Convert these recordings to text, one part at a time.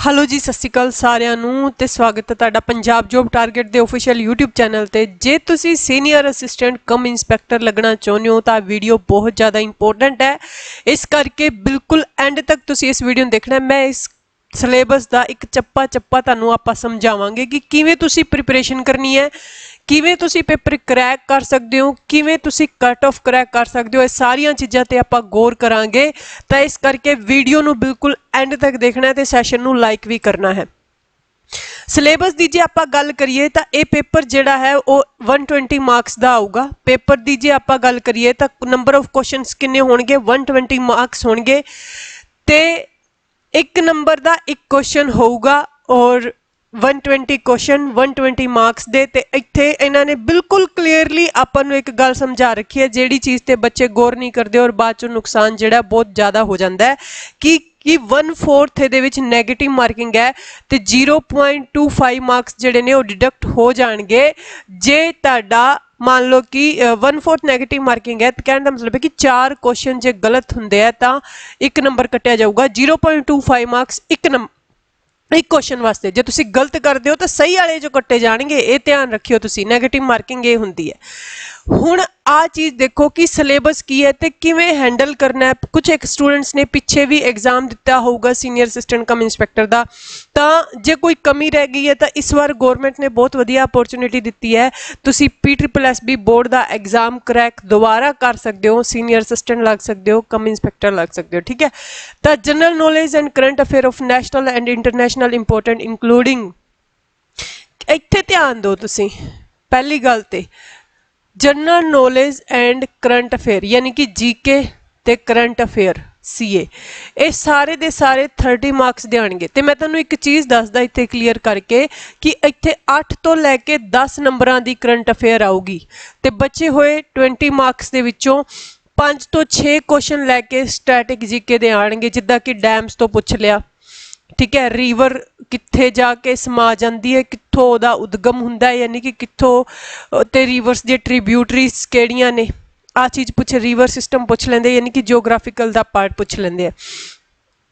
Hello ਜੀ, ਸਤਿ ਸ਼੍ਰੀ ਅਕਾਲ ਸਾਰਿਆਂ ਨੂੰ ਤੇ ਸਵਾਗਤ ਹੈ ਤੁਹਾਡਾ ਪੰਜਾਬ ਜੋਬ ਟਾਰਗੇਟ ਦੇ ਅਫੀਸ਼ੀਅਲ YouTube ਚੈਨਲ ਤੇ। ਜੇ ਤੁਸੀਂ ਸੀਨੀਅਰ ਅਸਿਸਟੈਂਟ ਕਮ ਇਨਸਪੈਕਟਰ ਲੱਗਣਾ ਚਾਹੁੰਦੇ ਹੋ ਤਾਂ ਵੀਡੀਓ ਬਹੁਤ ਜ਼ਿਆਦਾ ਇੰਪੋਰਟੈਂਟ ਹੈ। ਇਸ ਕਰਕੇ ਬਿਲਕੁਲ ਐਂਡ ਤੱਕ ਤੁਸੀਂ ਇਸ ਵੀਡੀਓ ਨੂੰ ਦੇਖਣਾ ਮੈਂ ਇਸ ਸਿਲੇਬਸ ਦਾ ਇੱਕ ਚੱਪਾ ਚੱਪਾ ਤੁਹਾਨੂੰ ਆਪਾਂ ਸਮਝਾਵਾਂਗੇ ਕਿ ਕਿਵੇਂ ਤੁਸੀਂ ਪ੍ਰਿਪਰੇਸ਼ਨ ਕਰਨੀ ਹੈ। ਕਿਵੇਂ ਤੁਸੀਂ ਪੇਪਰ ਕਰੈਕ ਕਰ ਸਕਦੇ ਹੋ? ਕਿਵੇਂ ਤੁਸੀਂ ਕੱਟ ਆਫ ਕਰੈਕ ਕਰ ਸਕਦੇ ਹੋ? ਇਹ ਸਾਰੀਆਂ ਚੀਜ਼ਾਂ ਤੇ ਆਪਾਂ ਗੌਰ ਕਰਾਂਗੇ। ਤਾਂ ਇਸ ਕਰਕੇ ਵੀਡੀਓ ਨੂੰ ਬਿਲਕੁਲ ਐਂਡ ਤੱਕ ਦੇਖਣਾ ਹੈ ਤੇ ਸੈਸ਼ਨ ਨੂੰ ਲਾਈਕ ਵੀ ਕਰਨਾ ਹੈ। ਸਿਲੇਬਸ ਦੀ ਜੇ ਆਪਾਂ ਗੱਲ ਕਰੀਏ ਤਾਂ ਇਹ ਪੇਪਰ ਜਿਹੜਾ ਹੈ ਉਹ 120 ਮਾਰਕਸ ਦਾ ਆਊਗਾ। ਪੇਪਰ ਦੀ ਜੇ ਆਪਾਂ ਗੱਲ ਕਰੀਏ ਤਾਂ ਨੰਬਰ ਆਫ ਕੁਐਸਚਨਸ ਕਿੰਨੇ ਹੋਣਗੇ? 120 ਮਾਰਕਸ ਹੋਣਗੇ। ਤੇ ਇੱਕ ਨੰਬਰ ਦਾ ਇੱਕ ਕੁਐਸਚਨ ਹੋਊਗਾ ਔਰ 120 ਕੁਐਸਚਨ 120 ਮਾਰਕਸ ਦੇ ਤੇ ਇੱਥੇ ਇਹਨਾਂ ਨੇ ਬਿਲਕੁਲ ਕਲੀਅਰਲੀ ਆਪਾਂ ਨੂੰ ਇੱਕ ਗੱਲ ਸਮਝਾ ਰੱਖੀ ਹੈ, ਜਿਹੜੀ ਚੀਜ਼ ਤੇ ਬੱਚੇ ਗੌਰ ਨਹੀਂ ਕਰਦੇ ਔਰ ਬਾਅਦ ਚੋਂ ਨੁਕਸਾਨ ਜਿਹੜਾ ਬਹੁਤ ਜ਼ਿਆਦਾ ਹੋ ਜਾਂਦਾ ਹੈ, ਕਿ ਕਿ 1/4 ਦੇ ਵਿੱਚ 네ਗੇਟਿਵ ਮਾਰਕਿੰਗ ਹੈ ਤੇ 0.25 ਮਾਰਕਸ ਜਿਹੜੇ ਨੇ ਉਹ ਡਿਡਕਟ ਹੋ ਜਾਣਗੇ। ਜੇ ਤੁਹਾਡਾ ਮੰਨ ਲਓ ਕਿ 1/4 네ਗੇਟਿਵ ਮਾਰਕਿੰਗ ਹੈ, ਤਾਂ ਕਹਿਣ ਦਾ ਮਤਲਬ ਹੈ ਕਿ ਚਾਰ ਕੁਐਸਚਨ ਜੇ ਗਲਤ ਹੁੰਦੇ ਆ, ਤਾਂ ਇੱਕ ਨੰਬਰ ਕੱਟਿਆ ਜਾਊਗਾ 0.25 ਮਾਰਕਸ ਇੱਕ ਨੰਬਰ ਇੱਕ ਕੁਐਸਚਨ ਵਾਸਤੇ, ਜੇ ਤੁਸੀਂ ਗਲਤ ਕਰਦੇ ਹੋ ਤਾਂ ਸਹੀ ਵਾਲੇ ਜੋ ਕੱਟੇ ਜਾਣਗੇ, ਇਹ ਧਿਆਨ ਰੱਖਿਓ ਤੁਸੀਂ 네ਗੇਟਿਵ ਮਾਰਕਿੰਗ ਇਹ ਹੁੰਦੀ ਹੈ। ਹੁਣ ਆ ਚੀਜ਼ ਦੇਖੋ ਕਿ ਸਿਲੇਬਸ ਕੀ ਹੈ ਤੇ ਕਿਵੇਂ ਹੈਂਡਲ ਕਰਨਾ ਹੈ। ਕੁਝ ਇੱਕ ਸਟੂਡੈਂਟਸ ਨੇ ਪਿੱਛੇ ਵੀ ਐਗਜ਼ਾਮ ਦਿੱਤਾ ਹੋਊਗਾ ਸੀਨੀਅਰ ਅਸਿਸਟੈਂਟ ਕਮ ਇਨਸਪੈਕਟਰ ਦਾ। ਤਾਂ ਜੇ ਕੋਈ ਕਮੀ ਰਹਿ ਗਈ ਹੈ ਤਾਂ ਇਸ ਵਾਰ ਗਵਰਨਮੈਂਟ ਨੇ ਬਹੁਤ ਵਧੀਆ ਅਪੋਰਚੁਨਿਟੀ ਦਿੱਤੀ ਹੈ। ਤੁਸੀਂ P triple S B board ਦਾ ਐਗਜ਼ਾਮ ਕਰੈਕ ਦੁਬਾਰਾ ਕਰ ਸਕਦੇ ਹੋ ਸੀਨੀਅਰ ਅਸਿਸਟੈਂਟ ਲੱਗ ਸਕਦੇ ਹੋ ਕਮ ਇਨਸਪੈਕਟਰ ਲੱਗ ਸਕਦੇ ਹੋ, ਠੀਕ ਹੈ। ਤਾਂ general knowledge and current affair of national and international important including ਇੱਥੇ ਧਿਆਨ ਦਿਓ ਤੁਸੀਂ, ਪਹਿਲੀ ਗੱਲ ਤੇ। General knowledge and current affair ਯਾਨੀ ਕਿ ਜੀਕੇ ਤੇ ਕਰੰਟ ਅਫੇਅਰ ਸੀਏ ਇਹ ਸਾਰੇ ਦੇ ਸਾਰੇ 30 ਮਾਰਕਸ ਦੇ ਆਣਗੇ ਤੇ ਮੈਂ ਤੁਹਾਨੂੰ ਇੱਕ ਚੀਜ਼ ਦੱਸਦਾ ਇੱਥੇ ਕਲੀਅਰ ਕਰਕੇ ਕਿ ਇੱਥੇ 8 ਤੋਂ ਲੈ ਕੇ 10 ਨੰਬਰਾਂ ਦੀ ਕਰੰਟ ਅਫੇਅਰ ਆਊਗੀ। ਤੇ ਬਚੇ ਹੋਏ 20 ਮਾਰਕਸ ਦੇ ਵਿੱਚੋਂ 5 ਤੋਂ 6 ਕੁਐਸਚਨ ਲੈ ਕੇ ਸਟੈਟਿਕ ਜੀਕੇ ਦੇ ਆਣਗੇ, ਜਿੱਦਾਂ ਕਿ ਡੈਮਸ ਤੋਂ ਪੁੱਛ ਲਿਆ। ਠੀਕ ਹੈ ਰਿਵਰ ਕਿੱਥੇ ਜਾ ਕੇ ਸਮਾ ਜਾਂਦੀ ਹੈ ਕਿੱਥੋਂ ਉਹਦਾ ਉਦਗਮ ਹੁੰਦਾ ਹੈ ਯਾਨੀ ਕਿ ਕਿੱਥੋਂ ਅ, ਤੇ ਰਿਵਰਸ ਦੇ ਟ੍ਰਿਬਿਊਟਰੀਜ਼ ਕਿਹੜੀਆਂ ਨੇ? ਆ ਚੀਜ਼ ਪੁੱਛ ਰਿਵਰ ਸਿਸਟਮ ਪੁੱਛ ਲੈਂਦੇ ਯਾਨੀ ਕਿ ਜੀਓਗ੍ਰਾਫੀਕਲ ਦਾ ਪਾਰਟ ਪੁੱਛ ਲੈਂਦੇ ਆ।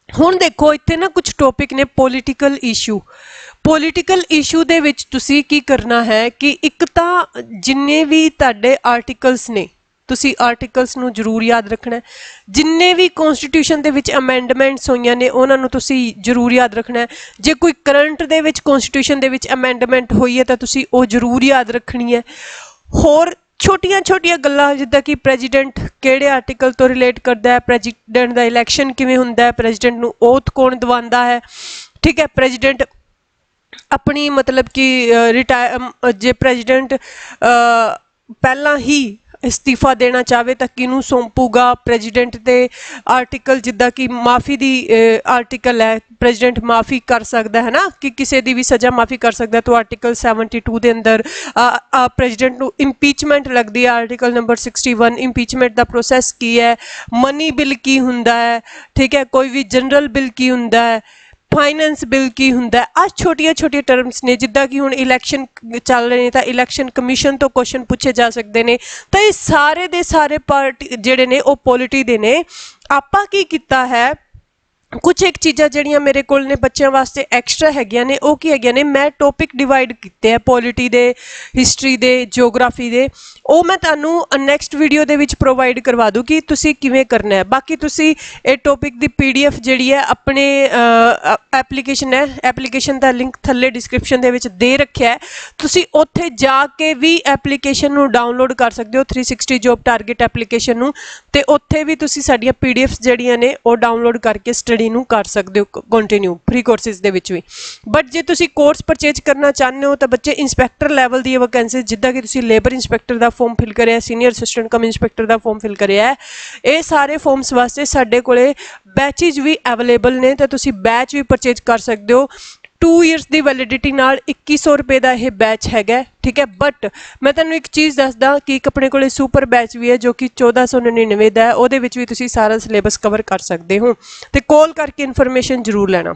ਹੁਣ ਦੇਖੋ ਇੱਥੇ ਨਾ ਕੁਝ ਟੌਪਿਕ ਨੇ ਪੋਲੀਟੀਕਲ ਇਸ਼ੂ ਪੋਲੀਟੀਕਲ ਇਸ਼ੂ ਦੇ ਵਿੱਚ ਤੁਸੀਂ ਕੀ ਕਰਨਾ ਹੈ ਕਿ ਇੱਕ ਤਾਂ ਜਿੰਨੇ ਵੀ ਤੁਹਾਡੇ ਆਰਟੀਕਲਸ ਨੇ ਤੁਸੀਂ ਆਰਟੀਕਲਸ ਨੂੰ ਜ਼ਰੂਰ ਯਾਦ ਰੱਖਣਾ ਜਿੰਨੇ ਵੀ ਕਨਸਟੀਟਿਊਸ਼ਨ ਦੇ ਵਿੱਚ ਅਮੈਂਡਮੈਂਟਸ ਹੋਈਆਂ ਨੇ, ਉਹਨਾਂ ਨੂੰ ਤੁਸੀਂ ਜ਼ਰੂਰ ਯਾਦ ਰੱਖਣਾ ਜੇ ਕੋਈ ਕਰੰਟ ਦੇ ਵਿੱਚ ਕਨਸਟੀਟਿਊਸ਼ਨ ਦੇ ਵਿੱਚ ਅਮੈਂਡਮੈਂਟ ਹੋਈ ਹੈ, ਤਾਂ ਤੁਸੀਂ ਉਹ ਜ਼ਰੂਰ ਯਾਦ ਰੱਖਣੀ ਹੈ। ਹੋਰ ਛੋਟੀਆਂ-ਛੋਟੀਆਂ ਗੱਲਾਂ, ਜਿੱਦਾਂ ਕਿ ਪ੍ਰੈਜ਼ੀਡੈਂਟ ਕਿਹੜੇ ਆਰਟੀਕਲ ਤੋਂ ਰਿਲੇਟ ਕਰਦਾ ਹੈ ਪ੍ਰੈਜ਼ੀਡੈਂਟ ਦਾ ਇਲੈਕਸ਼ਨ ਕਿਵੇਂ ਹੁੰਦਾ ਹੈ ਪ੍ਰੈਜ਼ੀਡੈਂਟ ਨੂੰ ਓਥ ਕੌਣ ਦਿਵਾਉਂਦਾ ਹੈ, ਠੀਕ ਹੈ। ਪ੍ਰੈਜ਼ੀਡੈਂਟ ਆਪਣੀ ਮਤਲਬ ਕਿ ਰਿਟਾਇਰ ਜੇ ਪ੍ਰੈਜ਼ੀਡੈਂਟ ਪਹਿਲਾਂ ਹੀ ਇਸਤੀਫਾ ਦੇਣਾ ਚਾਹਵੇ ਤਾਂ ਕਿਹਨੂੰ ਸੌਂਪੂਗਾ? ਪ੍ਰੈਜ਼ੀਡੈਂਟ ਦੇ ਆਰਟੀਕਲ ਜਿੱਦਾਂ ਕਿ ਮਾਫੀ ਦੀ ਆਰਟੀਕਲ ਹੈ ਪ੍ਰੈਜ਼ੀਡੈਂਟ ਮਾਫੀ ਕਰ ਸਕਦਾ ਹੈ ਨਾ? ਕਿ ਕਿਸੇ ਦੀ ਵੀ ਸਜ਼ਾ ਮਾਫੀ ਕਰ ਸਕਦਾ ਤਾਂ ਆਰਟੀਕਲ 72 ਦੇ ਅੰਦਰ ਪ੍ਰੈਜ਼ੀਡੈਂਟ ਨੂੰ ਇੰਪੀਚਮੈਂਟ ਲੱਗਦੀ ਹੈ। ਆਰਟੀਕਲ ਨੰਬਰ 61 ਇੰਪੀਚਮੈਂਟ ਦਾ ਪ੍ਰੋਸੈਸ ਕੀ ਹੈ? ਮਨੀ ਬਿੱਲ ਕੀ ਹੁੰਦਾ ਹੈ? ਠੀਕ ਹੈ, ਕੋਈ ਵੀ ਜਨਰਲ ਬਿੱਲ ਕੀ ਹੁੰਦਾ ਹੈ? ਫਾਈਨੈਂਸ ਬਿੱਲ ਕੀ ਹੁੰਦਾ? ਹੈ ਆ ਛੋਟੀਆਂ ਛੋਟੀਆਂ ਟਰਮਸ ਨੇ, ਜਿੱਦਾਂ ਕਿ ਹੁਣ ਇਲੈਕਸ਼ਨ ਚੱਲ ਰਹੇ ਨੇ ਤਾਂ ਇਲੈਕਸ਼ਨ ਕਮਿਸ਼ਨ ਤੋਂ ਕੁਐਸਚਨ ਪੁੱਛੇ ਜਾ ਸਕਦੇ ਨੇ। ਤਾਂ ਇਹ ਸਾਰੇ ਦੇ ਸਾਰੇ ਪਾਰਟੀ ਜਿਹੜੇ ਨੇ ਉਹ ਪੋਲਿਟੀ ਦੇ ਨੇ। ਆਪਾਂ ਕੀ ਕੀਤਾ ਹੈ? ਕੁਝ ਇੱਕ ਚੀਜ਼ਾਂ ਜਿਹੜੀਆਂ ਮੇਰੇ ਕੋਲ ਨੇ ਬੱਚਿਆਂ ਵਾਸਤੇ ਐਕਸਟਰਾ ਹੈਗੀਆਂ ਨੇ, ਉਹ ਕੀ ਹੈਗੀਆਂ ਨੇ? ਮੈਂ ਟੌਪਿਕ ਡਿਵਾਈਡ ਕੀਤੇ ਆ ਪੋਲਿਟੀ ਦੇ ਹਿਸਟਰੀ ਦੇ ਜੀਓਗ੍ਰਾਫੀ ਦੇ। ਉਹ ਮੈਂ ਤੁਹਾਨੂੰ ਨੈਕਸਟ ਵੀਡੀਓ ਦੇ ਵਿੱਚ ਪ੍ਰੋਵਾਈਡ ਕਰਵਾ ਦੂੰ ਕਿ ਤੁਸੀਂ ਕਿਵੇਂ ਕਰਨਾ ਹੈ। ਬਾਕੀ ਤੁਸੀਂ ਇਹ ਟੌਪਿਕ ਦੀ ਪੀਡੀਐਫ ਜਿਹੜੀ ਹੈ, ਆਪਣੇ ਐਪਲੀਕੇਸ਼ਨ ਹੈ ਐਪਲੀਕੇਸ਼ਨ ਦਾ ਲਿੰਕ ਥੱਲੇ ਡਿਸਕ੍ਰਿਪਸ਼ਨ ਦੇ ਵਿੱਚ ਦੇ ਰੱਖਿਆ ਹੈ। ਤੁਸੀਂ ਉੱਥੇ ਜਾ ਕੇ ਵੀ ਐਪਲੀਕੇਸ਼ਨ ਨੂੰ ਡਾਊਨਲੋਡ ਕਰ ਸਕਦੇ ਹੋ 360 ਜੌਬ ਟਾਰਗੇਟ ਐਪਲੀਕੇਸ਼ਨ ਨੂੰ। ਤੇ ਉੱਥੇ ਵੀ ਤੁਸੀਂ ਸਾਡੀਆਂ ਪੀਡੀਐਫਸ ਜਿਹੜੀਆਂ ਨੇ, ਉਹ ਡਾਊਨਲੋਡ ਕਰਕੇ ਸਟੱਡੀ ਨੂੰ ਕਰ ਸਕਦੇ ਹੋ ਕੰਟੀਨਿਊ ਫ੍ਰੀ ਕੋਰਸਿਸ ਦੇ ਵਿੱਚ ਵੀ। ਬਟ ਜੇ ਤੁਸੀਂ ਕੋਰਸ ਪਰਚੇਜ ਕਰਨਾ ਚਾਹੁੰਦੇ ਹੋ, ਤਾਂ ਬੱਚੇ ਇਨਸਪੈਕਟਰ ਲੈਵਲ ਦੀ ਵੈਕੈਂਸੀ ਜਿੱਦਾਂ ਕਿ ਤੁਸੀਂ ਲੇਬਰ ਇਨਸਪੈਕਟਰ ਦਾ ਫਾਰਮ ਫਿਲ ਕਰਿਆ ਸੀਨੀਅਰ ਅਸਿਸਟੈਂਟ ਕਮ ਇਨਸਪੈਕਟਰ ਦਾ ਫਾਰਮ ਫਿਲ ਕਰਿਆ, ਇਹ ਸਾਰੇ ਫਾਰਮਸ ਵਾਸਤੇ ਸਾਡੇ ਕੋਲੇ ਬੈਚਿਸ ਵੀ ਅਵੇਲੇਬਲ ਨੇ, ਤਾਂ ਤੁਸੀਂ ਬੈਚ ਵੀ ਪਰਚੇਜ ਕਰ ਸਕਦੇ ਹੋ। 2 ਇਅਰਸ ਦੀ ਵੈਲਿਡਿਟੀ ਨਾਲ 2100 ਰੁਪਏ ਦਾ ਇਹ ਬੈਚ ਹੈਗਾ ਠੀਕ ਹੈ? ਬਟ ਮੈਂ ਤੁਹਾਨੂੰ ਇੱਕ ਚੀਜ਼ ਦੱਸਦਾ ਕਿ ਇੱਕ ਆਪਣੇ ਕੋਲੇ ਸੁਪਰ ਬੈਚ ਵੀ ਹੈ ਜੋ ਕਿ 1499 ਦਾ ਹੈ, ਉਹਦੇ ਵਿੱਚ ਵੀ ਤੁਸੀਂ ਸਾਰਾ ਸਿਲੇਬਸ ਕਵਰ ਕਰ ਸਕਦੇ ਹੋ। ਤੇ ਕਾਲ ਕਰਕੇ ਇਨਫੋਰਮੇਸ਼ਨ ਜ਼ਰੂਰ ਲੈਣਾ।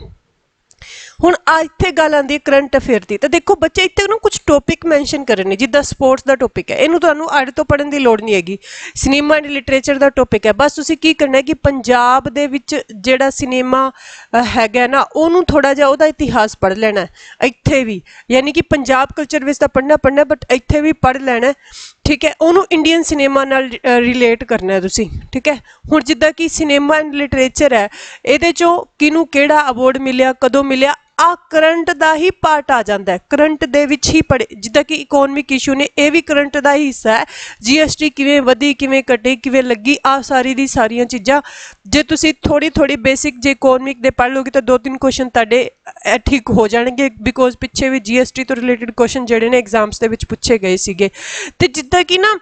ਹੁਣ ਆ ਇੱਥੇ ਗੱਲ ਆਉਂਦੀ ਹੈ ਕਰੰਟ ਅਫੇਅਰ ਦੀ। ਤਾਂ ਦੇਖੋ ਬੱਚੇ ਇੱਥੇ ਨੂੰ ਕੁਝ ਟੌਪਿਕ ਮੈਂਸ਼ਨ ਕਰਨੇ ਨੇ, ਜਿੱਦਾਂ ਸਪੋਰਟਸ ਦਾ ਟੌਪਿਕ ਹੈ। ਇਹਨੂੰ ਤੁਹਾਨੂੰ ਅੱਡ ਤੋਂ ਪੜਨ ਦੀ ਲੋੜ ਨਹੀਂ ਹੈਗੀ। ਸਿਨੇਮਾ ਐਂਡ ਲਿਟਰੇਚਰ ਦਾ ਟੌਪਿਕ ਹੈ। ਬਸ ਤੁਸੀਂ ਕੀ ਕਰਨਾ ਹੈ ਕਿ ਪੰਜਾਬ ਦੇ ਵਿੱਚ ਜਿਹੜਾ ਸਿਨੇਮਾ ਹੈਗਾ ਨਾ, ਉਹਨੂੰ ਥੋੜਾ ਜਿਹਾ ਉਹਦਾ ਇਤਿਹਾਸ ਪੜ੍ਹ ਲੈਣਾ ਇੱਥੇ ਵੀ, ਯਾਨੀ ਕਿ ਪੰਜਾਬ ਕਲਚਰ ਵਿੱਚ ਤਾਂ ਪੜ੍ਹਨਾ ਪੜ੍ਹਨਾ ਬਟ ਇੱਥੇ ਵੀ ਪੜ੍ਹ ਲੈਣਾ ਠੀਕ ਹੈ? ਉਹਨੂੰ ਇੰਡੀਅਨ ਸਿਨੇਮਾ ਨਾਲ ਰਿਲੇਟ ਕਰਨਾ ਹੈ ਤੁਸੀਂ, ਠੀਕ ਹੈ? ਹੁਣ ਜਿੱਦਾਂ ਕਿ ਸਿਨੇਮਾ ਐਂਡ ਲਿਟਰੇਚਰ ਹੈ, ਇਹਦੇ ਚੋਂ ਕਿਹਨੂੰ ਕਿਹੜਾ ਅਵਾਰਡ ਮਿਲਿਆ, ਕਦੋਂ ਮਿਲਿਆ ਆ ਕਰੰਟ ਦਾ ਹੀ ਪਾਰਟ ਆ ਜਾਂਦਾ ਹੈ। ਕਰੰਟ ਦੇ ਵਿੱਚ ਹੀ ਪੜੇ ਜਿੱਦਾਂ ਕਿ ਇਕਨੋਮਿਕ ਇਸ਼ੂ ਨੇ, ਇਹ ਵੀ ਕਰੰਟ ਦਾ ਹੀ ਹਿੱਸਾ ਹੈ। ਜੀਐਸਟੀ ਕਿਵੇਂ ਵਧੀ, ਕਿਵੇਂ ਘਟੀ, ਕਿਵੇਂ ਲੱਗੀ, ਆ ਸਾਰੀ ਦੀ ਸਾਰੀਆਂ ਚੀਜ਼ਾਂ। ਜੇ ਤੁਸੀਂ ਥੋੜੀ ਥੋੜੀ ਬੇਸਿਕ ਜੇ ਇਕਨੋਮਿਕ ਦੇ ਪੜ੍ਹ ਲਓਗੇ ਤਾਂ ਦੋ ਤਿੰਨ ਕੁਐਸਚਨ ਤੁਹਾਡੇ ਠੀਕ ਹੋ ਜਾਣਗੇ। ਬਿਕੋਜ਼ ਪਿੱਛੇ ਵੀ ਜੀਐਸਟੀ ਤੋਂ ਰਿਲੇਟਡ ਕੁਐਸਚਨ ਜਿਹੜੇ ਨੇ ਐਗਜ਼ਾਮਸ ਦੇ ਵਿੱਚ ਪੁੱਛੇ ਗਏ ਸੀਗੇ। ਤੇ ਜਿੱਦਾਂ ਕਿ ਨਾ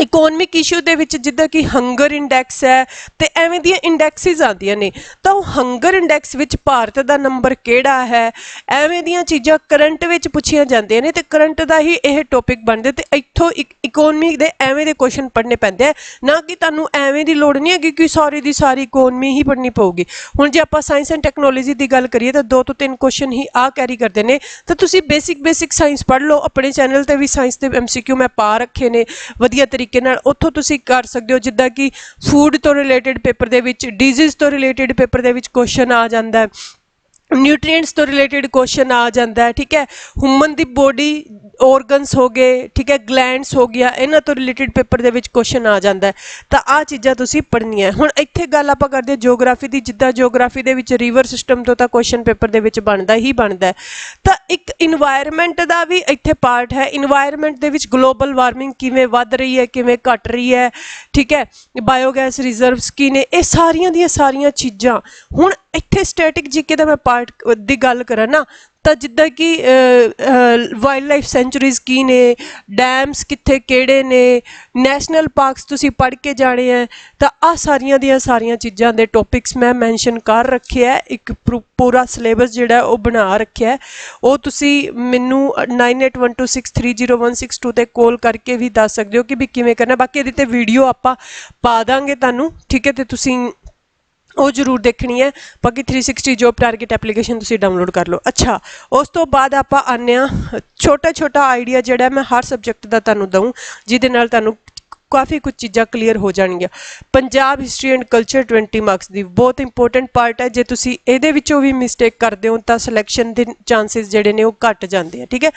ਇਕਨੋਮਿਕ ਇਸ਼ੂ ਦੇ ਵਿੱਚ ਜਿੱਦਾਂ ਕਿ ਹੰਗਰ ਇੰਡੈਕਸ ਹੈ ਤੇ ਐਵੇਂ ਦੀਆਂ ਇੰਡੈਕਸਿਸ ਆਉਂਦੀਆਂ ਨੇ। ਤਾਂ ਉਹ ਹੰਗਰ ਇੰਡੈਕਸ ਵਿੱਚ ਭਾਰਤ ਦਾ ਨੰਬਰ ਕਿਹੜਾ ਹੈ? ਐਵੇਂ ਦੀਆਂ ਚੀਜ਼ਾਂ ਕਰੰਟ ਵਿੱਚ ਪੁੱਛੀਆਂ ਜਾਂਦੀਆਂ ਨੇ ਤੇ ਕਰੰਟ ਦਾ ਹੀ ਇਹ ਟੌਪਿਕ ਬਣਦੇ ਤੇ ਇੱਥੋਂ ਇਕਨੋਮੀ ਦੇ ਐਵੇਂ ਦੇ ਕੁਐਸਚਨ ਪੜ੍ਹਨੇ ਪੈਂਦੇ ਆ। ਨਾ ਕਿ ਤੁਹਾਨੂੰ ਐਵੇਂ ਦੀ ਲੋੜ ਨਹੀਂ ਹੈਗੀ ਕਿਉਂਕਿ ਸਾਰੀ ਦੀ ਸਾਰੀ ਇਕਨੋਮੀ ਹੀ ਪੜ੍ਹਨੀ ਪਊਗੀ। ਹੁਣ ਜੇ ਆਪਾਂ ਸਾਇੰਸ ਐਂਡ ਟੈਕਨੋਲੋਜੀ ਦੀ ਗੱਲ ਕਰੀਏ ਤਾਂ ਦੋ ਤੋਂ ਤਿੰਨ ਕੁਐਸਚਨ ਹੀ ਆ ਕੈਰੀ ਕਰਦੇ ਨੇ। ਤਾਂ ਤੁਸੀਂ ਬੇਸਿਕ ਬੇਸਿਕ ਸਾਇੰਸ ਪੜ੍ਹ ਲਓ। ਆਪਣੇ ਚੈਨਲ ਤੇ ਵੀ ਸਾਇੰਸ ਦੇ ਐਮਸੀਕਿਊ ਮੈਂ ਪਾ ਰੱਖੇ ਨੇ। ਵਧੀਆ ਤਰੀਕੇ ਤਰੀਕੇ ਨਾਲ ਉੱਥੋਂ ਤੁਸੀਂ ਕਰ ਸਕਦੇ ਹੋ, ਜਿੱਦਾਂ ਕਿ ਫੂਡ ਤੋਂ ਰਿਲੇਟਡ ਪੇਪਰ ਦੇ ਵਿੱਚ ਡਿਜ਼ੀਜ਼ ਤੋਂ ਰਿਲੇਟਡ ਪੇਪਰ ਦੇ ਵਿੱਚ ਕੁਐਸਚਨ ਆ ਜਾਂਦਾ ਹੈ। ਨਿਊਟ੍ਰੀਐਂਟਸ ਤੋਂ ਰਿਲੇਟਡ ਕੁਐਸਚਨ ਆ ਜਾਂਦਾ ਹੈ, ਠੀਕ ਹੈ? ਹਿਊਮਨ ਦੀ ਬੋਡੀ ਆਰਗਨਸ ਹੋ ਗਏ, ਠੀਕ ਹੈ? ਗਲੈਂਡਸ ਹੋ ਗਿਆ ਇਹਨਾਂ ਤੋਂ ਰਿਲੇਟਡ ਪੇਪਰ ਦੇ ਵਿੱਚ ਕੁਐਸਚਨ ਆ ਜਾਂਦਾ ਹੈ। ਤਾਂ ਆ ਚੀਜ਼ਾਂ ਤੁਸੀਂ ਪੜ੍ਹਨੀਆਂ ਹੁਣ ਇੱਥੇ ਗੱਲ ਆਪਾਂ ਕਰਦੇ ਹਾਂ ਜਿਓਗ੍ਰਾਫੀ ਦੀ, ਜਿੱਦਾਂ ਜਿਓਗ੍ਰਾਫੀ ਦੇ ਵਿੱਚ ਰਿਵਰ ਸਿਸਟਮ ਤੋਂ ਤਾਂ ਕੁਐਸਚਨ ਪੇਪਰ ਦੇ ਵਿੱਚ ਬਣਦਾ ਹੀ ਬਣਦਾ ਤਾਂ ਇੱਕ ਇਨਵਾਇਰਨਮੈਂਟ ਦਾ ਵੀ ਇੱਥੇ ਪਾਰਟ ਹੈ। ਇਨਵਾਇਰਨਮੈਂਟ ਦੇ ਵਿੱਚ ਗਲੋਬਲ ਵਾਰਮਿੰਗ ਕਿਵੇਂ ਵੱਧ ਰਹੀ ਹੈ, ਕਿਵੇਂ ਘਟ ਰਹੀ ਹੈ, ਠੀਕ ਹੈ? ਬਾਇਓਗੈਸ ਰਿਜ਼ਰਵਸ ਕੀ ਨੇ? ਇਹ ਸਾਰੀਆਂ ਦੀਆਂ ਸਾਰੀਆਂ ਚੀਜ਼ਾਂ। ਹੁਣ ਇੱਥੇ ਸਟੈਟਿਕ ਜੀਕੇ ਦਾ ਮੈਂ ਪਾਰਟ ਦੀ ਗੱਲ ਕਰਾਂ ਨਾ, ਤਾਂ ਜਿੱਦਾਂ ਕਿ ਵਾਈਲਡ ਲਾਈਫ ਸੈਂਚੁਰੀਜ਼ ਕੀ ਨੇ ਡੈਮਸ ਕਿੱਥੇ ਕਿਹੜੇ ਨੇ ਨੈਸ਼ਨਲ ਪਾਰਕਸ ਤੁਸੀਂ ਪੜ੍ਹ ਕੇ ਜਾਣੇ ਆ ਤਾਂ ਆ ਸਾਰੀਆਂ ਦੀਆਂ ਸਾਰੀਆਂ ਚੀਜ਼ਾਂ ਦੇ ਟੌਪਿਕਸ ਮੈਂ ਮੈਂਸ਼ਨ ਕਰ ਰੱਖਿਆ ਇੱਕ ਪੂ- ਪੂਰਾ ਸਿਲੇਬਸ ਜਿਹੜਾ ਉਹ ਬਣਾ ਰੱਖਿਆ ਉਹ ਤੁਸੀਂ ਮੈਨੂੰ 9812630162 ਤੇ ਕਾਲ ਕਰਕੇ ਵੀ ਦੱਸ ਸਕਦੇ ਹੋ ਕਿ ਵੀ ਕਿਵੇਂ ਕਰਨਾ, ਬਾਕੀ ਇਹਦੇ ਤੇ ਵੀਡੀਓ ਆਪਾਂ ਪਾ ਦਾਂਗੇ ਤੁਹਾਨੂੰ, ਠੀਕ ਹੈ ਤੇ ਤੁਸੀਂ ਉਹ ਜ਼ਰੂਰ ਦੇਖਣੀ ਹੈ। ਬਾਕੀ 360 ਜੌਬ ਟਾਰਗੇਟ ਐਪਲੀਕੇਸ਼ਨ ਤੁਸੀਂ ਡਾਊਨਲੋਡ ਕਰ ਲਓ। ਅੱਛਾ, ਉਸ ਤੋਂ ਬਾਅਦ ਆਪਾਂ ਆਉਂਦੇ ਹਾਂ। ਛੋਟਾ ਛੋਟਾ ਆਈਡੀਆ ਜਿਹੜਾ ਮੈਂ ਹਰ ਸਬਜੈਕਟ ਦਾ ਤੁਹਾਨੂੰ ਦਊਂ, ਜਿਹਦੇ ਨਾਲ ਤੁਹਾਨੂੰ ਕਾਫੀ ਕੁਝ ਚੀਜ਼ਾਂ ਕਲੀਅਰ ਹੋ ਜਾਣਗੀਆਂ। Punjab history and culture 20 marks ਦੀ ਬਹੁਤ ਇੰਪੋਰਟੈਂਟ ਪਾਰਟ ਹੈ। ਜੇ ਤੁਸੀਂ ਇਹਦੇ ਵਿੱਚੋਂ ਵੀ ਮਿਸਟੇਕ ਕਰਦੇ ਹੋ, ਤਾਂ ਸਿਲੈਕਸ਼ਨ ਦੇ ਚਾਂਸਸ ਜਿਹੜੇ ਨੇ ਉਹ ਘਟ ਜਾਂਦੇ ਆ, ਠੀਕ ਹੈ?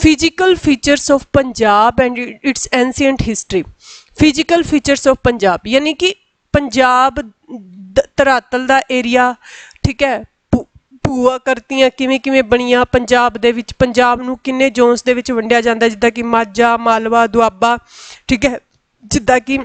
Physical features of Punjab and its ancient history physical features of Punjab, ਯਾਨੀ ਕਿ ਪੰਜਾਬ ਧਰਾਤਲ ਦਾ ਏਰੀਆ ਠੀਕ ਹੈ? ਭੂ- ਭੂਆ ਕਰਤੀਆਂ ਕਿਵੇਂ ਕਿਵੇਂ ਬਣੀਆਂ? ਪੰਜਾਬ ਦੇ ਵਿੱਚ, ਪੰਜਾਬ ਨੂੰ ਕਿੰਨੇ ਜ਼ੋਨਸ ਦੇ ਵਿੱਚ ਵੰਡਿਆ ਜਾਂਦਾ ਜਿੱਦਾਂ ਕਿ ਮਾਝਾ, ਮਾਲਵਾ, ਦੁਆਬਾ, ਠੀਕ ਹੈ? ਜਿੱਦਾਂ ਕਿ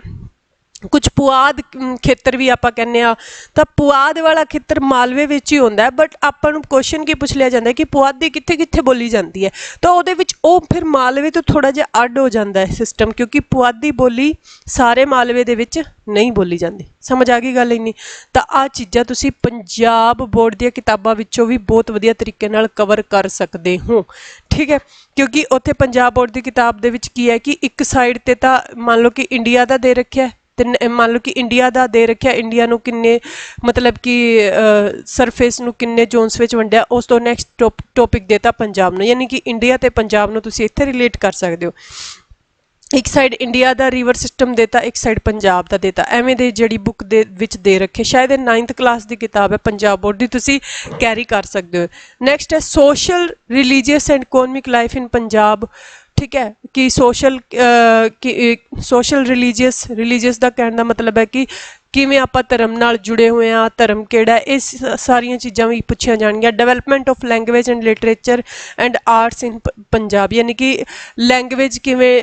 ਕੁਝ ਪੁਆਧ ਖੇਤਰ ਵੀ ਆਪਾਂ ਕਹਿੰਦੇ ਆ, ਤਾਂ ਪੁਆਧ ਵਾਲਾ ਖੇਤਰ ਮਾਲਵੇ ਵਿੱਚ ਹੀ ਹੁੰਦਾ ਹੈ ਬਟ ਆਪਾਂ ਨੂੰ ਕੁਐਸਚਨ ਕੀ ਪੁੱਛ ਲਿਆ ਜਾਂਦਾ ਕਿ ਪੁਆਧੀ ਕਿੱਥੇ ਕਿੱਥੇ ਬੋਲੀ ਜਾਂਦੀ ਹੈ? ਤਾਂ ਉਹਦੇ ਵਿੱਚ ਉਹ ਫਿਰ ਮਾਲਵੇ ਤੋਂ ਥੋੜਾ ਜਿਹਾ ਅੱਡ ਹੋ ਜਾਂਦਾ ਹੈ ਸਿਸਟਮ ਕਿਉਂਕਿ ਪੁਆਧੀ ਬੋਲੀ ਸਾਰੇ ਮਾਲਵੇ ਦੇ ਵਿੱਚ ਨਹੀਂ ਬੋਲੀ ਜਾਂਦੀ। ਸਮਝ ਆ ਗਈ ਗੱਲ ਇੰਨੀ? ਤਾਂ ਆ ਚੀਜ਼ਾਂ ਤੁਸੀਂ ਪੰਜਾਬ ਬੋਰਡ ਦੀਆਂ ਕਿਤਾਬਾਂ ਵਿੱਚੋਂ ਵੀ ਬਹੁਤ ਵਧੀਆ ਤਰੀਕੇ ਨਾਲ ਕਵਰ ਕਰ ਸਕਦੇ ਹੋ। ਠੀਕ ਹੈ? ਕਿਉਂਕਿ ਉੱਥੇ ਪੰਜਾਬ ਬੋਰਡ ਦੀ ਕਿਤਾਬ ਦੇ ਵਿੱਚ ਕੀ ਹੈ ਕਿ ਇੱਕ ਸਾਈਡ ਤੇ ਤਾਂ ਮੰਨ ਲਓ ਕਿ ਇੰਡੀਆ ਦਾ ਦੇ ਰੱਖਿਆ ਤੇ ਮੰਨ ਲਓ ਕਿ ਇੰਡੀਆ ਦਾ ਦੇ ਰੱਖਿਆ ਇੰਡੀਆ ਨੂੰ ਕਿੰਨੇ, ਮਤਲਬ ਕਿ ਸਰਫੇਸ ਨੂੰ ਕਿੰਨੇ ਜ਼ੋਨਸ ਵਿੱਚ ਵੰਡਿਆ, ਉਸ ਤੋਂ ਨੈਕਸਟ ਟੌਪਿਕ ਦੇਤਾ ਪੰਜਾਬ ਨੂੰ, ਯਾਨੀ ਕਿ ਇੰਡੀਆ ਤੇ ਪੰਜਾਬ ਨੂੰ ਤੁਸੀਂ ਇੱਥੇ ਰਿਲੇਟ ਕਰ ਸਕਦੇ ਹੋ। ਇੱਕ ਸਾਈਡ ਇੰਡੀਆ ਦਾ ਰਿਵਰ ਸਿਸਟਮ ਦੇਤਾ, ਇੱਕ ਸਾਈਡ ਪੰਜਾਬ ਦਾ ਦੇਤਾ। ਐਵੇਂ ਦੇ ਜਿਹੜੀ ਬੁੱਕ ਦੇ ਵਿੱਚ ਦੇ ਰੱਖੇ, ਸ਼ਾਇਦ ਇਹ 9th ਕਲਾਸ ਦੀ ਕਿਤਾਬ ਹੈ, ਪੰਜਾਬ ਬੋਰਡ ਦੀ, ਤੁਸੀਂ ਕੈਰੀ ਕਰ ਸਕਦੇ ਹੋ। ਨੈਕਸਟ ਹੈ social religious and economic life in Punjab ਠੀਕ ਹੈ ਕਿ ਸੋਸ਼ਲ ਸੋਸ਼ਲ ਰਿਲੀਜੀਅਸ ਰਿਲੀਜੀਅਸ ਦਾ ਕਹਿਣ ਦਾ ਮਤਲਬ ਹੈ ਕਿ ਕਿਵੇਂ ਆਪਾਂ ਧਰਮ ਨਾਲ ਜੁੜੇ ਹੋਏ ਆ ਧਰਮ ਕਿਹੜਾ ਹੈ, ਇਹ ਸ- ਸਾਰੀਆਂ ਚੀਜ਼ਾਂ ਵੀ ਪੁੱਛੀਆਂ ਜਾਣਗੀਆਂ। Development of language and literature and arts in Punjab ਯਾਨੀ ਕਿ ਲੈਂਗੁਏਜ ਕਿਵੇਂ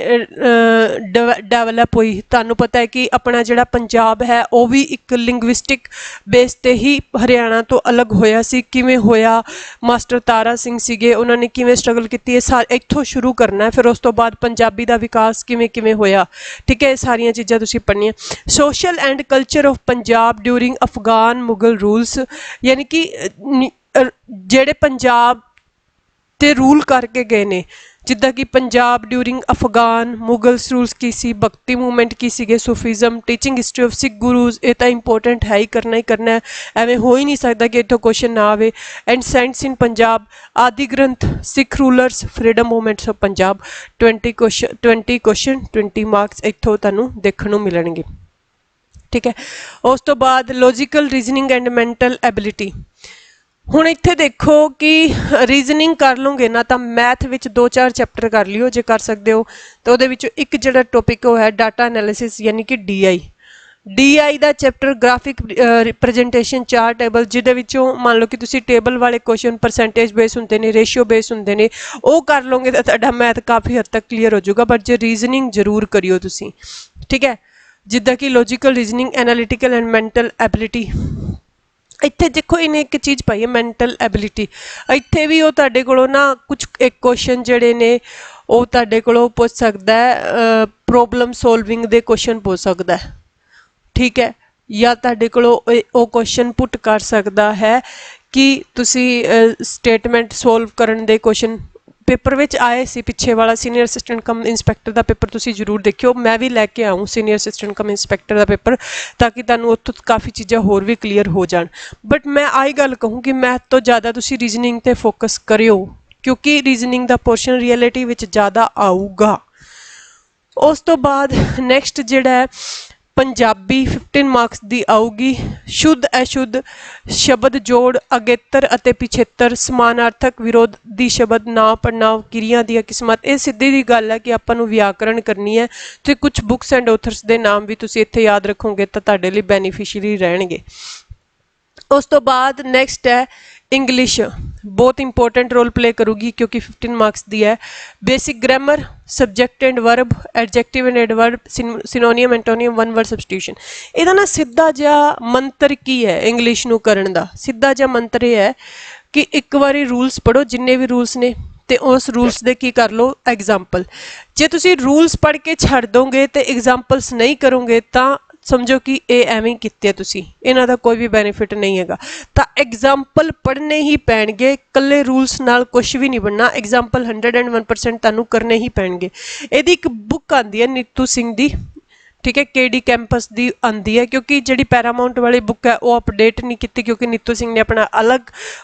ਡਿਵੈਲਪ ਹੋਈ। ਤੁਹਾਨੂੰ ਪਤਾ ਹੈ ਕਿ ਆਪਣਾ ਜਿਹੜਾ ਪੰਜਾਬ ਹੈ ਉਹ ਵੀ ਇੱਕ ਲਿੰਗੁਇਸਟਿਕ ਬੇਸ ਤੇ ਹੀ ਹਰਿਆਣਾ ਤੋਂ ਅਲੱਗ ਹੋਇਆ ਸੀ। ਕਿਵੇਂ ਹੋਇਆ? ਮਾਸਟਰ ਤਾਰਾ ਸਿੰਘ ਸੀਗੇ ਉਹਨਾਂ ਨੇ ਕਿਵੇਂ ਸਟਰਗਲ ਕੀਤੀ? ਇਹ ਸਾਰ ਇੱਥੋਂ ਸ਼ੁਰੂ ਕਰਨਾ ਫਿਰ ਉਸ ਤੋਂ ਬਾਅਦ ਪੰਜਾਬੀ ਦਾ ਵਿਕਾਸ ਕਿਵੇਂ ਕਿਵੇਂ ਹੋਇਆ? ਠੀਕ ਹੈ ਇਹ ਸਾਰੀਆਂ ਚੀਜ਼ਾਂ ਤੁਸੀਂ ਪੜ੍ਹਨੀਆਂ। Social and culture of Punjab during Afghan Mughal rules ਯਾਨੀ ਕਿ ਜਿਹੜੇ ਪੰਜਾਬ ਤੇ ਰੂਲ ਕਰਕੇ ਗਏ ਨੇ ਜਿੱਦਾਂ ਕਿ ਪੰਜਾਬ ਡਿਊਰਿੰਗ ਅਫਗਾਨ ਮੁਗਲਸ ਰੂਲਸ ਕੀ ਸੀ ਭਗਤੀ ਮੂਵਮੈਂਟ ਕੀ ਸੀਗੇ Sufism teaching history of Sikh Gurus ਇਹ ਤਾਂ ਇੰਪੋਰਟੈਂਟ ਹੈ ਹੀ ਕਰਨਾ ਹੀ ਕਰਨਾ ਐਵੇਂ ਹੋ ਹੀ ਨਹੀਂ ਸਕਦਾ ਕਿ ਇੱਥੋਂ ਕੁਐਸਚਨ ਨਾ ਆਵੇ and saints in Punjab Adi Granth Sikh rulers freedom movements of Punjab 20 question 20 question 20 marks ਇੱਥੋਂ ਤੁਹਾਨੂੰ ਦੇਖਣ ਨੂੰ ਮਿਲਣਗੇ ਠੀਕ ਹੈ। ਉਸ ਤੋਂ ਬਾਅਦ logical reasoning and mental ability ਹੁਣ ਇੱਥੇ ਦੇਖੋ ਕਿ ਰੀਜ਼ਨਿੰਗ ਕਰ ਲਓਗੇ ਨਾ ਤਾਂ ਮੈਥ ਵਿੱਚ ਦੋ ਚਾਰ ਚੈਪਟਰ ਕਰ ਲਿਓ ਜੇ ਕਰ ਸਕਦੇ ਹੋ। ਤਾਂ ਉਹਦੇ ਵਿੱਚੋਂ ਇੱਕ ਜਿਹੜਾ ਟੌਪਿਕ ਉਹ ਹੈ ਡਾਟਾ ਐਨਾਲਿਸਿਸ ਯਾਨੀ ਕਿ ਡੀਆਈ ਡੀਆਈ ਦਾ ਚੈਪਟਰ ਗ੍ਰਾਫਿਕ ਰਿਪਰੈਜ਼ੈਂਟੇਸ਼ਨ ਚਾਰ ਟੇਬਲ ਜਿਹਦੇ ਵਿੱਚੋਂ ਮੰਨ ਲਓ ਕਿ ਤੁਸੀਂ ਟੇਬਲ ਵਾਲੇ ਕੁਐਸਚਨ ਪਰਸੈਂਟੇਜ ਬੇਸ ਹੁੰਦੇ ਨੇ ਰੇਸ਼ੀਓ ਬੇਸ ਹੁੰਦੇ ਨੇ, ਉਹ ਕਰ ਲਓਗੇ ਤਾਂ ਤੁਹਾਡਾ ਮੈਥ ਕਾਫੀ ਹੱਦ ਤੱਕ ਕਲੀਅਰ ਹੋ ਜਾਊਗਾ। ਬਟ ਜੇ ਰੀਜ਼ਨਿੰਗ ਜ਼ਰੂਰ ਕਰਿਓ ਤੁਸੀਂ। ਠੀਕ ਹੈ। ਜਿੱਦਾਂ ਕਿ logical reasoning analytical and mental ability ਇੱਥੇ ਦੇਖੋ, ਇਹਨੇ ਇੱਕ ਚੀਜ਼ ਪਾਈ ਹੈ ਮੈਂਟਲ ਐਬਿਲਿਟੀ ਇੱਥੇ ਵੀ ਉਹ ਤੁਹਾਡੇ ਕੋਲੋਂ ਨਾ ਕੁਝ ਇੱਕ ਕੁਐਸਚਨ ਜਿਹੜੇ ਨੇ, ਉਹ ਤੁਹਾਡੇ ਕੋਲੋਂ ਪੁੱਛ ਸਕਦਾ ਹੈ ਪ੍ਰੋਬਲਮ ਸੋਲਵਿੰਗ ਦੇ ਕੁਐਸਚਨ ਪੁੱਛ ਸਕਦਾ ਹੈ। ਠੀਕ ਹੈ? ਜਾਂ ਤੁਹਾਡੇ ਕੋਲੋਂ ਉਹ ਕੁਐਸਚਨ ਪੁੱਟ ਕਰ ਸਕਦਾ ਹੈ ਕਿ ਤੁਸੀਂ ਸਟੇਟਮੈਂਟ ਸੋਲਵ ਕਰਨ ਦੇ ਕੁਐਸਚਨ ਪੇਪਰ ਵਿੱਚ ਆਏ ਸੀ, ਪਿੱਛੇ ਵਾਲਾ ਸੀਨੀਅਰ ਅਸਿਸਟੈਂਟ ਕਮ ਇਨਸਪੈਕਟਰ ਦਾ ਪੇਪਰ ਤੁਸੀਂ ਜ਼ਰੂਰ ਦੇਖਿਓ। ਮੈਂ ਵੀ ਲੈ ਕੇ ਆਉਂ ਸੀਨੀਅਰ ਅਸਿਸਟੈਂਟ ਕਮ ਇਨਸਪੈਕਟਰ ਦਾ ਪੇਪਰ ਤਾਂ ਕਿ ਤੁਹਾਨੂੰ ਉੱਥੋਂ ਕਾਫੀ ਚੀਜ਼ਾਂ ਹੋਰ ਵੀ ਕਲੀਅਰ ਹੋ ਜਾਣ। ਬਟ ਮੈਂ ਆਈ ਗੱਲ ਕਹੂੰ ਕਿ ਮੈਥ ਤੋਂ ਜ਼ਿਆਦਾ ਤੁਸੀਂ ਰੀਜ਼ਨਿੰਗ ਤੇ ਫੋਕਸ ਕਰਿਓ, ਕਿਉਂਕਿ ਰੀਜ਼ਨਿੰਗ ਦਾ ਪੋਰਸ਼ਨ ਰਿਐਲਿਟੀ ਵਿੱਚ ਜ਼ਿਆਦਾ ਆਊਗਾ। ਉਸ ਤੋਂ ਬਾਅਦ ਨੈਕਸਟ ਜਿਹੜਾ ਹੈ ਪੰਜਾਬੀ 15 ਮਾਰਕਸ ਦੀ ਆਊਗੀ। ਸ਼ੁੱਧ ਅਸ਼ੁੱਧ ਸ਼ਬਦ ਜੋੜ, ਅਗੇਤਰ ਅਤੇ ਪਿਛੇਤਰ ਸਮਾਨਾਰਥਕ ਵਿਰੋਧ ਦੀ ਸ਼ਬਦ ਨਾ ਪੜਨਾਵ ਕਿਰਿਆ ਦੀਆਂ ਕਿਸਮਤ। ਇਹ ਸਿੱਧੀ ਦੀ ਗੱਲ ਹੈ ਕਿ ਆਪਾਂ ਨੂੰ ਵਿਆਕਰਣ ਕਰਨੀ ਹੈ। ਤੇ ਕੁਝ ਬੁੱਕਸ ਐਂਡ ਆਥਰਸ ਦੇ ਨਾਮ ਵੀ ਤੁਸੀਂ ਇੱਥੇ ਯਾਦ ਰੱਖੋਗੇ ਤਾਂ ਤੁਹਾਡੇ ਲਈ ਬੈਨੀਫੀਸ਼ੀਅਰੀ ਰਹਿਣਗੇ। ਉਸ ਤੋਂ ਬਾਅਦ ਨੈਕਸਟ ਹੈ ਇੰਗਲਿਸ਼ ਬਹੁਤ ਇੰਪੋਰਟੈਂਟ ਰੋਲ ਪਲੇ ਕਰੂਗੀ ਕਿਉਂਕਿ 15 ਮਾਰਕਸ ਦੀ ਹੈ। Basic grammar subject and verb adjective and adverb synonym antonym one word substitution ਇਹਦਾ ਨਾ ਸਿੱਧਾ ਜਿਹਾ ਮੰਤਰ ਕੀ ਹੈ ਇੰਗਲਿਸ਼ ਨੂੰ ਕਰਨ ਦਾ? ਸਿੱਧਾ ਜਿਹਾ ਮੰਤਰ ਇਹ ਹੈ ਕਿ ਇੱਕ ਵਾਰੀ ਰੂਲਸ ਪੜੋ ਜਿੰਨੇ ਵੀ ਰੂਲਸ ਨੇ, ਤੇ ਉਸ ਰੂਲਸ ਦੇ ਕੀ ਕਰ ਲਓ? ਐਗਜ਼ਾਮਪਲ ਜੇ ਤੁਸੀਂ ਰੂਲਸ ਪੜ੍ਹ ਕੇ ਛੱਡ ਦੋਗੇ ਤੇ ਐਗਜ਼ਾਮਪਲਸ ਨਹੀਂ ਕਰੋਗੇ, ਤਾਂ ਸਮਝੋ ਕਿ ਇਹ ਐਵੇਂ ਹੀ ਕੀਤੇ ਤੁਸੀਂ। ਇਹਨਾਂ ਦਾ ਕੋਈ ਵੀ ਬੈਨੀਫਿਟ ਨਹੀਂ ਹੈਗਾ। ਤਾਂ ਐਗਜ਼ਾਮਪਲ ਪੜ੍ਹਨੇ ਹੀ ਪੈਣਗੇ, ਇਕੱਲੇ ਰੂਲਸ ਨਾਲ ਕੁਝ ਵੀ ਨਹੀਂ ਬਣਨਾ। ਐਗਜ਼ਾਮਪਲ 101% ਤੁਹਾਨੂੰ ਕਰਨੇ ਹੀ ਪੈਣਗੇ। ਇਹਦੀ ਇੱਕ ਬੁੱਕ ਆਂਦੀ ਹੈ ਨੀਤੂ ਸਿੰਘ ਦੀ। ਠੀਕ ਹੈ ਕੇਡੀ ਕੈਂਪਸ ਦੀ ਆਂਦੀ ਹੈ, ਕਿਉਂਕਿ ਜਿਹੜੀ ਪੈਰਾਮਾਉਂਟ ਵਾਲੀ ਬੁੱਕ ਹੈ, ਉਹ ਅਪਡੇਟ ਨਹੀਂ ਕੀਤੀ ਕਿਉਂਕਿ ਨੀਤੂ ਸਿੰਘ ਨੇ ਆਪਣਾ ਅਲੱਗ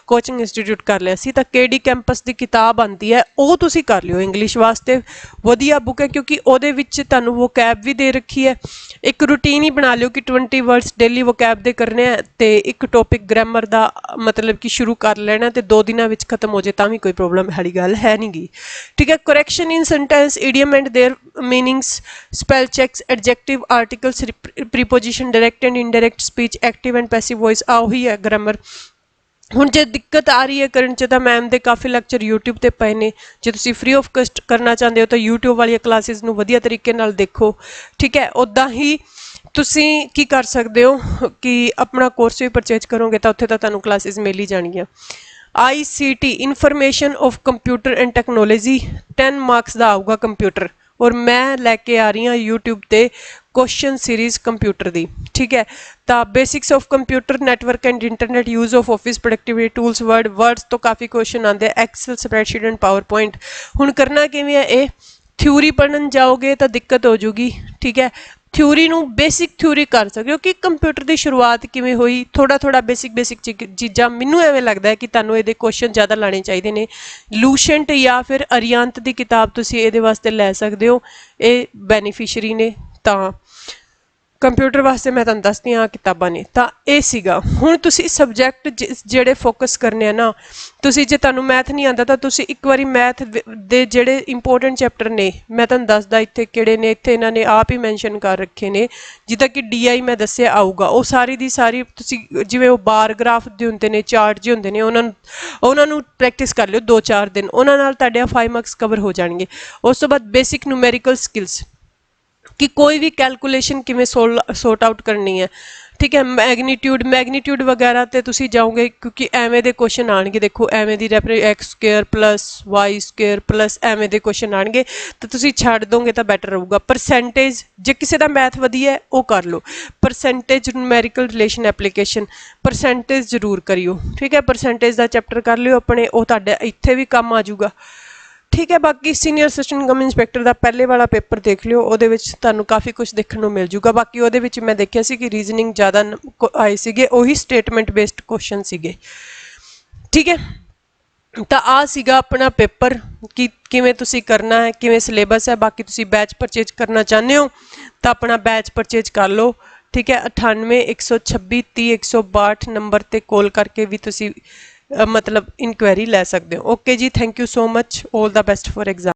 ਕੋਚਿੰਗ ਇੰਸਟੀਚਿਊਟ ਕਰ ਲਿਆ ਸੀ। ਤਾਂ ਕੇਡੀ ਕੈਂਪਸ ਦੀ ਕਿਤਾਬ ਆਂਦੀ ਹੈ, ਉਹ ਤੁਸੀਂ ਕਰ ਲਿਓ। ਇੰਗਲਿਸ਼ ਵਾਸਤੇ ਵਧੀਆ ਬੁੱਕ ਹੈ, ਕਿਉਂਕਿ ਉਹਦੇ ਵਿੱਚ ਤੁਹਾਨੂੰ ਵੋਕੈਬ ਵੀ ਦੇ ਰੱਖੀ ਹੈ। ਇੱਕ ਰੂਟੀਨ ਹੀ ਬਣਾ ਲਿਓ ਕਿ 20 ਵਰਡਸ ਡੇਲੀ ਵੋਕੈਬ ਦੇ ਕਰਨੇ ਆ ਤੇ ਇੱਕ ਟੌਪਿਕ ਗ੍ਰਾਮਰ ਦਾ ਮਤਲਬ ਕਿ ਸ਼ੁਰੂ ਕਰ ਲੈਣਾ ਤੇ ਦੋ ਦਿਨਾਂ ਵਿੱਚ ਖਤਮ ਹੋ ਜੇ ਤਾਂ ਵੀ ਕੋਈ ਪ੍ਰੋਬਲਮ ਵਾਲੀ ਗੱਲ ਹੈ ਨਹੀਂਗੀ ਠੀਕ ਹੈ correction in sentence idiom and their meanings spell checks adjective articles preposition direct and indirect speech active and passive voice ਆ ਉਹੀ ਹੈ ਗ੍ਰਾਮਰ ਹੁਣ ਜੇ ਦਿੱਕਤ ਆ ਰਹੀ ਹੈ ਕਰਨ ਚ ਤਾਂ ਮੈਮ ਦੇ ਕਾਫੀ ਲੈਕਚਰ YouTube ਤੇ ਪਏ ਨੇ। ਜੇ ਤੁਸੀਂ ਫ੍ਰੀ ਆਫ ਕਸਟ ਕਰਨਾ ਚਾਹੁੰਦੇ ਹੋ ਤਾਂ YouTube ਵਾਲੀਆਂ ਕਲਾਸਿਸ ਨੂੰ ਵਧੀਆ ਤਰੀਕੇ ਨਾਲ ਦੇਖੋ। ਠੀਕ ਹੈ ਉਦਾਂ ਹੀ ਤੁਸੀਂ ਕੀ ਕਰ ਸਕਦੇ ਹੋ ਕਿ ਆਪਣਾ ਕੋਰਸ ਵੀ ਪਰਚੇਜ ਕਰੋਗੇ ਤਾਂ ਉੱਥੇ ਤਾਂ ਤੁਹਾਨੂੰ ਕਲਾਸਿਸ ਮਿਲ ਹੀ ਜਾਣਗੀਆਂ। ICT information of computer and technology 10 marks ਦਾ ਆਊਗਾ ਕੰਪਿਊਟਰ ਔਰ ਮੈਂ ਲੈ ਕੇ ਆ ਰਹੀ ਹਾਂ YouTube ਤੇ ਕੁਐਸਚਨ ਸੀਰੀਜ਼ ਕੰਪਿਊਟਰ ਦੀ, ਠੀਕ ਹੈ? ਤਾਂ basics of computer network and internet use of office productivity tools word words ਤੋਂ ਕਾਫੀ ਕੁਐਸਚਨ ਆਉਂਦੇ ਐਕਸਲ ਸਪਰੈਡਸ਼ੀਟ ਐਂਡ ਪਾਵਰਪੁਆਇੰਟ ਹੁਣ ਕਰਨਾ ਕਿਵੇਂ ਹੈ ਇਹ? ਥਿਊਰੀ ਪੜਨ ਜਾਓਗੇ ਤਾਂ ਦਿੱਕਤ ਹੋ ਜੂਗੀ, ਠੀਕ ਹੈ? ਥਿਊਰੀ ਨੂੰ ਬੇਸਿਕ ਥਿਊਰੀ ਕਰ ਸਕਦੇ ਹੋ ਕਿ ਕੰਪਿਊਟਰ ਦੀ ਸ਼ੁਰੂਆਤ ਕਿਵੇਂ ਹੋਈ? ਥੋੜਾ ਥੋੜਾ ਬੇਸਿਕ ਬੇਸਿਕ ਚੀਜ਼ਾਂ ਮੈਨੂੰ ਐਵੇਂ ਲੱਗਦਾ ਹੈ ਕਿ ਤੁਹਾਨੂੰ ਇਹਦੇ ਕੁਐਸਚਨ ਜ਼ਿਆਦਾ ਲਾਣੇ ਚਾਹੀਦੇ ਨੇ। ਲੂਸ਼ੈਂਟ ਜਾਂ ਫਿਰ ਅਰੀਅੰਤ ਦੀ ਕਿਤਾਬ ਤੁਸੀਂ ਇਹਦੇ ਵਾਸਤੇ ਲੈ ਸਕਦੇ ਹੋ। ਇਹ ਬੈਨੀਫੀਸ਼ੀਅਰੀ ਨੇ ਤਾਂ ਕੰਪਿਊਟਰ ਵਾਸਤੇ ਮੈਂ ਤੁਹਾਨੂੰ ਦੱਸਦੀ ਹਾਂ ਕਿਤਾਬਾਂ ਨੇ। ਤਾਂ ਇਹ ਸੀਗਾ, ਹੁਣ ਤੁਸੀਂ ਸਬਜੈਕਟ ਜਿਹੜੇ ਫੋਕਸ ਕਰਨੇ ਆ ਨਾ, ਤੁਸੀਂ ਜੇ ਤੁਹਾਨੂੰ ਮੈਥ ਨਹੀਂ ਆਉਂਦਾ ਤਾਂ ਤੁਸੀਂ ਇੱਕ ਵਾਰੀ ਮੈਥ ਦੇ ਜਿਹੜੇ ਇੰਪੋਰਟੈਂਟ ਚੈਪਟਰ ਨੇ, ਮੈਂ ਤੁਹਾਨੂੰ ਦੱਸਦਾ ਇੱਥੇ ਕਿਹੜੇ ਨੇ, ਇੱਥੇ ਇਹਨਾਂ ਨੇ ਆਪ ਹੀ ਮੈਂਸ਼ਨ ਕਰ ਰੱਖੇ ਨੇ, ਜਿੱਦਾਂ ਕਿ ਡੀਆਈ ਮੈਂ ਦੱਸਿਆ ਆਊਗਾ, ਉਹ ਸਾਰੀ ਦੀ ਸਾਰੀ ਤੁਸੀਂ ਜਿਵੇਂ ਉਹ ਬਾਰ ਗ੍ਰਾਫ ਦੇ ਹੁੰਦੇ ਨੇ, ਚਾਰਟ ਜਿਹੇ ਹੁੰਦੇ ਨੇ, ਉਹਨਾਂ ਨੂੰ ਉਹਨਾਂ ਨੂੰ ਪ੍ਰੈਕਟਿਸ ਕਰ ਲਿਓ 2-4 ਦਿਨ, ਉਹਨਾਂ ਨਾਲ ਤੁਹਾਡੇ 5 ਮਾਰਕਸ ਕਵਰ ਹੋ ਜਾਣਗੇ। ਉਸ ਤੋਂ ਬਾਅਦ ਬੇਸਿਕ ਨਿਊਮੈਰੀਕਲ ਸਕਿੱਲਸ ਕਿ ਕੋਈ ਵੀ ਕੈਲਕੂਲੇਸ਼ਨ ਕਿਵੇਂ ਸੋਰਟ ਆਊਟ ਕਰਨੀ ਹੈ। ਠੀਕ ਹੈ ਮੈਗਨੀਟਿਊਡ ਮੈਗਨੀਟਿਊਡ ਵਗੈਰਾ ਤੇ ਤੁਸੀਂ ਜਾਓਗੇ, ਕਿਉਂਕਿ ਐਵੇਂ ਦੇ ਕੁਐਸਚਨ ਆਣਗੇ ਦੇਖੋ, ਐਵੇਂ ਦੀ ਰੈਪਰ x square plus y square plus ਐਵੇਂ ਦੇ ਕੁਐਸਚਨ ਆਣਗੇ ਤਾਂ ਤੁਸੀਂ ਛੱਡ ਦੋਗੇ ਤਾਂ ਬੈਟਰ ਰਹੂਗਾ। ਪਰਸੈਂਟੇਜ ਜੇ ਕਿਸੇ ਦਾ ਮੈਥ ਵਧੀਆ ਉਹ ਕਰ ਲਓ। Percentage numerical relation application percentage ਜ਼ਰੂਰ ਕਰਿਓ। ਠੀਕ ਹੈ ਪਰਸੈਂਟੇਜ ਦਾ ਚੈਪਟਰ ਕਰ ਲਿਓ ਆਪਣੇ, ਉਹ ਤੁਹਾਡੇ ਇੱਥੇ ਵੀ ਕੰਮ ਆ ਜਾਊਗਾ। ਠੀਕ ਹੈ, ਬਾਕੀ ਸੀਨੀਅਰ ਅਸਿਸਟੈਂਟ ਕਮ ਇੰਸਪੈਕਟਰ ਦਾ ਪਹਿਲੇ ਵਾਲਾ ਪੇਪਰ ਦੇਖ ਲਿਓ, ਉਹਦੇ ਵਿੱਚ ਤੁਹਾਨੂੰ ਕਾਫੀ ਕੁਝ ਦੇਖਣ ਨੂੰ ਮਿਲ ਜੂਗਾ। ਬਾਕੀ ਉਹਦੇ ਵਿੱਚ ਮੈਂ ਦੇਖਿਆ ਸੀ ਕਿ ਰੀਜ਼ਨਿੰਗ ਜ਼ਿਆਦਾ ਨ- ਆਏ ਸੀਗੇ, ਉਹੀ ਸਟੇਟਮੈਂਟ ਬੇਸਡ ਕੁਐਸਚਨ ਸੀਗੇ। ਠੀਕ ਹੈ? ਤਾਂ ਆ ਸੀਗਾ ਆਪਣਾ ਪੇਪਰ, ਕਿ ਕਿਵੇਂ ਤੁਸੀਂ ਕਰਨਾ ਹੈ, ਕਿਵੇਂ ਸਿਲੇਬਸ ਹੈ, ਬਾਕੀ ਤੁਸੀਂ ਬੈਚ ਪਰਚੇਜ ਕਰਨਾ ਚਾਹੁੰਦੇ ਹੋ, ਤਾਂ ਆਪਣਾ ਬੈਚ ਪਰਚੇਜ ਕਰ ਲਓ। ਠੀਕ ਹੈ 98 126 30 162 ਨੰਬਰ ਤੇ ਕਾਲ ਕਰਕੇ ਵੀ ਤੁਸੀਂ ਮਤਲਬ ਇਨਕੁਆਇਰੀ ਲੈ ਸਕਦੇ ਹੋ। ਓਕੇ ਜੀ thank you so much 올 the best for exam